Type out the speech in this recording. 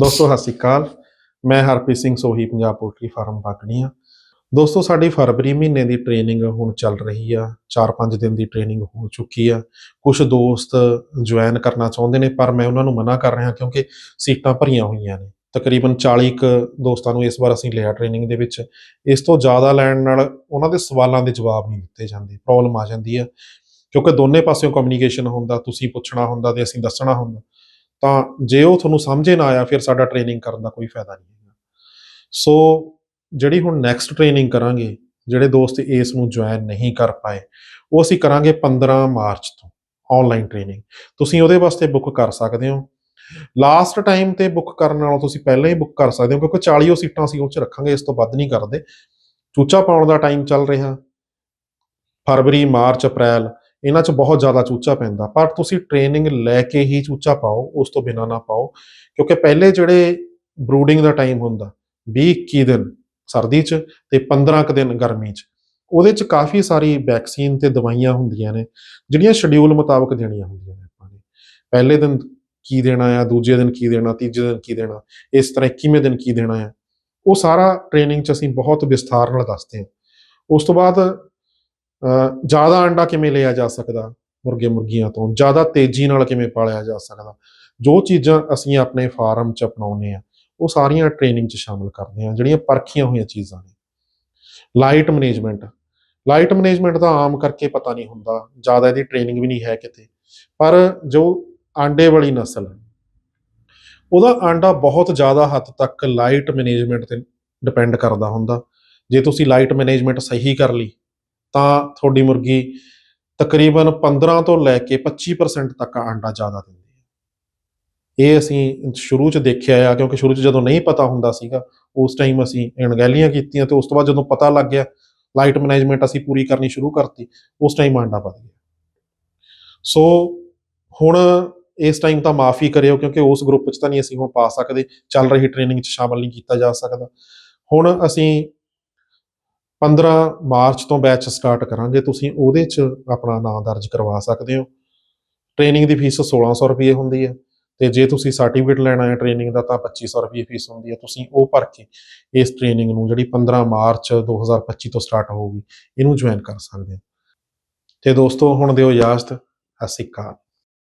ਦੋਸਤੋ, ਸਤਿ ਸ਼੍ਰੀ ਅਕਾਲ। ਮੈਂ ਹਰਪ੍ਰੀਤ ਸਿੰਘ ਸੋਹੀ, ਪੰਜਾਬ ਪੋਲਟਰੀ ਫਾਰਮ ਬਾਗੜੀਆਂ ਦੋਸਤੋ, ਸਾਡੀ ਫਰਵਰੀ ਮਹੀਨੇ ਦੀ ਟ੍ਰੇਨਿੰਗ ਹੁਣ ਚੱਲ ਰਹੀ ਆ। 4-5 ਦਿਨ ਦੀ ਟ੍ਰੇਨਿੰਗ ਹੋ ਚੁੱਕੀ ਆ। ਕੁਝ ਦੋਸਤ ਜੁਆਇਨ ਕਰਨਾ ਚਾਹੁੰਦੇ ਨੇ, ਪਰ ਮੈਂ ਉਹਨਾਂ ਨੂੰ ਮਨਾ ਕਰ ਰਿਹਾ ਕਿਉਂਕਿ ਸੀਟਾਂ ਭਰੀਆਂ ਹੋਈਆਂ ਨੇ। ਤਕਰੀਬਨ 40 ਕੁ ਦੋਸਤਾਂ ਨੂੰ ਇਸ ਵਾਰ ਅਸੀਂ ਲਿਆ ਟ੍ਰੇਨਿੰਗ ਦੇ ਵਿੱਚ। ਇਸ ਤੋਂ ਜ਼ਿਆਦਾ ਲੈਣ ਨਾਲ ਉਹਨਾਂ ਦੇ ਸਵਾਲਾਂ ਦੇ ਜਵਾਬ ਨਹੀਂ ਦਿੱਤੇ ਜਾਂਦੇ। ਪ੍ਰੋਬਲਮ ਆ ਜਾਂਦੀ ਆ। ਕਿਉਂਕਿ ਦੋਨੇ ਪਾਸਿਓਂ ਕਮਿਊਨੀਕੇਸ਼ਨ ਹੁੰਦਾ, ਤੁਸੀਂ ਪੁੱਛਣਾ ਹੁੰਦਾ ਤੇ ਅਸੀਂ ਦੱਸਣਾ ਹੁੰਦਾ। ਤਾਂ ਜੇ ਉਹ ਤੁਹਾਨੂੰ ਸਮਝੇ ਨਾ ਆਇਆ, ਫਿਰ ਸਾਡਾ ਟ੍ਰੇਨਿੰਗ ਕਰਨ ਦਾ ਕੋਈ ਫਾਇਦਾ ਨਹੀਂ ਹੈਗਾ। ਸੋ ਜਿਹੜੀ ਹੁਣ ਨੈਕਸਟ ਟ੍ਰੇਨਿੰਗ ਕਰਾਂਗੇ, ਜਿਹੜੇ ਦੋਸਤ ਇਸ ਨੂੰ ਜੁਆਇਨ ਨਹੀਂ ਕਰ ਪਾਏ, ਉਹ ਅਸੀਂ ਕਰਾਂਗੇ 15 ਮਾਰਚ ਤੋਂ ਆਨਲਾਈਨ ਟ੍ਰੇਨਿੰਗ ਤੁਸੀਂ ਉਹਦੇ ਵਾਸਤੇ ਬੁੱਕ ਕਰ ਸਕਦੇ ਹੋ। ਲਾਸਟ ਟਾਈਮ ਤੇ ਬੁੱਕ ਕਰਨ ਨਾਲੋਂ ਤੁਸੀਂ ਪਹਿਲਾਂ ਹੀ ਬੁੱਕ ਕਰ ਸਕਦੇ ਹੋ, ਕਿਉਂਕਿ 40 ਸੀਟਾਂ ਅਸੀਂ ਉਹ ਚ ਰੱਖਾਂਗੇ, ਇਸ ਤੋਂ ਵੱਧ ਨਹੀਂ ਕਰਦੇ। ਚੂਚਾ ਪਾਉਣ ਦਾ ਟਾਈਮ ਚੱਲ ਰਿਹਾ। ਫਰਵਰੀ, ਮਾਰਚ, ਅਪ੍ਰੈਲ ਇਹਨਾਂ 'ਚ ਬਹੁਤ ਜ਼ਿਆਦਾ ਚੂਚਾ ਪੈਂਦਾ, ਪਰ ਤੁਸੀਂ ਟ੍ਰੇਨਿੰਗ ਲੈ ਕੇ ਹੀ ਚੂਚਾ ਪਾਓ, ਉਸ ਤੋਂ ਬਿਨਾਂ ਨਾ ਪਾਓ, ਕਿਉਂਕਿ ਪਹਿਲੇ ਜਿਹੜੇ ਬਰੂਡਿੰਗ ਦਾ ਟਾਈਮ ਹੁੰਦਾ 20 21 ਦਿਨ ਸਰਦੀ 'ਚ ਤੇ 15 ਕੁ ਦਿਨ ਗਰਮੀ 'ਚ, ਉਹਦੇ 'ਚ ਕਾਫੀ ਸਾਰੀ ਵੈਕਸੀਨ ਤੇ ਦਵਾਈਆਂ ਹੁੰਦੀਆਂ ਨੇ, ਜਿਹੜੀਆਂ ਸ਼ਡਿਊਲ ਮੁਤਾਬਕ ਦੇਣੀਆਂ ਹੁੰਦੀਆਂ ਨੇ ਆਪਾਂ ਨੇ। ਪਹਿਲੇ ਦਿਨ ਕੀ ਦੇਣਾ ਆ, ਦੂਜੇ ਦਿਨ ਕੀ ਦੇਣਾ, ਤੀਜੇ ਦਿਨ ਕੀ ਦੇਣਾ, ਇਸ ਤਰ੍ਹਾਂ 21ਵੇਂ ਦਿਨ ਕੀ ਦੇਣਾ ਆ। ਉਹ ਸਾਰਾ ਟ੍ਰੇਨਿੰਗ 'ਚ ਅਸੀਂ ਬਹੁਤ ਵਿਸਥਾਰ ਨਾਲ ਦੱਸਦੇ ਹਾਂ। ਉਸ ਤੋਂ ਬਾਅਦ ਜ਼ਿਆਦਾ ਅੰਡਾ ਕਿਵੇਂ ਲਿਆ ਜਾ ਸਕਦਾ ਮੁਰਗੇ ਮੁਰਗੀਆਂ ਤੋਂ? ਜ਼ਿਆਦਾ ਤੇਜ਼ੀ ਨਾਲ ਕਿਵੇਂ ਪਾਲਿਆ ਜਾ ਸਕਦਾ? ਜੋ ਚੀਜ਼ਾਂ ਅਸੀਂ ਆਪਣੇ ਫਾਰਮ 'ਚ ਅਪਣਾਉਂਦੇ ਆ ਉਹ ਸਾਰੀਆਂ ਟ੍ਰੇਨਿੰਗ 'ਚ ਸ਼ਾਮਲ ਕਰਦੇ ਆ ਜਿਹੜੀਆਂ ਪਰਖੀਆਂ ਹੋਈਆਂ ਚੀਜ਼ਾਂ ਨੇ। ਲਾਈਟ ਮੈਨੇਜਮੈਂਟ ਲਾਈਟ ਮੈਨੇਜਮੈਂਟ ਦਾ ਆਮ ਕਰਕੇ ਪਤਾ ਨਹੀਂ ਹੁੰਦਾ, ਜ਼ਿਆਦਾ ਇਹਦੀ ਟ੍ਰੇਨਿੰਗ ਵੀ ਨਹੀਂ ਹੈ ਕਿਤੇ। ਪਰ ਜੋ ਆਂਡੇ ਵਾਲੀ ਨਸਲ ਹੈ, ਉਹਦਾ ਆਂਡਾ ਬਹੁਤ ਜ਼ਿਆਦਾ ਹੱਦ ਤੱਕ ਲਾਈਟ ਮੈਨੇਜਮੈਂਟ ਤੇ ਡਿਪੈਂਡ ਕਰਦਾ ਹੁੰਦਾ। ਜੇ ਤੁਸੀਂ ਲਾਈਟ ਮੈਨੇਜਮੈਂਟ ਸਹੀ ਕਰ ਲਈ ਤਾਂ ਤੁਹਾਡੀ ਮੁਰਗੀ ਤਕਰੀਬਨ 15 ਤੋਂ ਲੈ ਕੇ 25% ਤੱਕ ਆਂਡਾ ਜ਼ਿਆਦਾ ਦਿੰਦੀ ਹੈ। ਇਹ ਅਸੀਂ ਸ਼ੁਰੂ ਚ ਦੇਖਿਆ ਆ, ਕਿਉਂਕਿ ਸ਼ੁਰੂ ਚ ਜਦੋਂ ਨਹੀਂ ਪਤਾ ਹੁੰਦਾ ਸੀਗਾ, ਉਸ ਟਾਈਮ ਅਸੀਂ ਅਣਗਹਿਲੀਆਂ ਕੀਤੀਆਂ ਤੇ ਉਸ ਤੋਂ ਬਾਅਦ ਜਦੋਂ ਪਤਾ ਲੱਗ ਗਿਆ ਲਾਈਟ ਮੈਨੇਜਮੈਂਟ ਅਸੀਂ ਪੂਰੀ ਕਰਨੀ ਸ਼ੁਰੂ ਕਰਤੀ, ਉਸ ਟਾਈਮ ਆਂਡਾ ਵਧ ਗਿਆ। ਸੋ ਹੁਣ ਇਸ ਟਾਈਮ ਤਾਂ ਮਾਫੀ ਕਰਿਓ, ਕਿਉਂਕਿ ਉਸ ਗਰੁੱਪ 'ਚ ਤਾਂ ਨਹੀਂ ਅਸੀਂ ਹੁਣ ਪਾ ਸਕਦੇ, ਚੱਲ ਰਹੀ ਟ੍ਰੇਨਿੰਗ 'ਚ ਸ਼ਾਮਲ ਨਹੀਂ ਕੀਤਾ ਜਾ ਸਕਦਾ। ਹੁਣ ਅਸੀਂ 15 ਮਾਰਚ ਤੋਂ ਬੈਚ ਸਟਾਰਟ ਕਰਾਂਗੇ ਤੁਸੀਂ ਉਹਦੇ 'ਚ ਆਪਣਾ ਨਾਮ ਦਰਜ ਕਰਵਾ ਸਕਦੇ ਹੋ। ਟ੍ਰੇਨਿੰਗ ਦੀ ਫੀਸ 1600 ਰੁਪਏ ਹੁੰਦੀ ਹੈ ਤੇ ਜੇ ਤੁਸੀਂ ਸਰਟੀਫਿਕੇਟ ਲੈਣਾ ਹੈ ਟ੍ਰੇਨਿੰਗ ਦਾ, ਤਾਂ 2500 ਰੁਪਏ ਫੀਸ ਹੁੰਦੀ ਹੈ। ਤੁਸੀਂ ਉਹ ਭਰ ਕੇ ਇਸ ਟ੍ਰੇਨਿੰਗ ਨੂੰ ਜਿਹੜੀ 15 ਮਾਰਚ 2025 ਤੋਂ ਸਟਾਰਟ ਹੋਊਗੀ, ਇਹਨੂੰ ਜੁਆਇਨ ਕਰ ਸਕਦੇ ਹੋ। ਤੇ ਦੋਸਤੋ, ਹੁਣ ਦਿਓ ਇਜਾਜ਼ਤ। ਸਤਿ ਸ਼੍ਰੀ ਅਕਾਲ।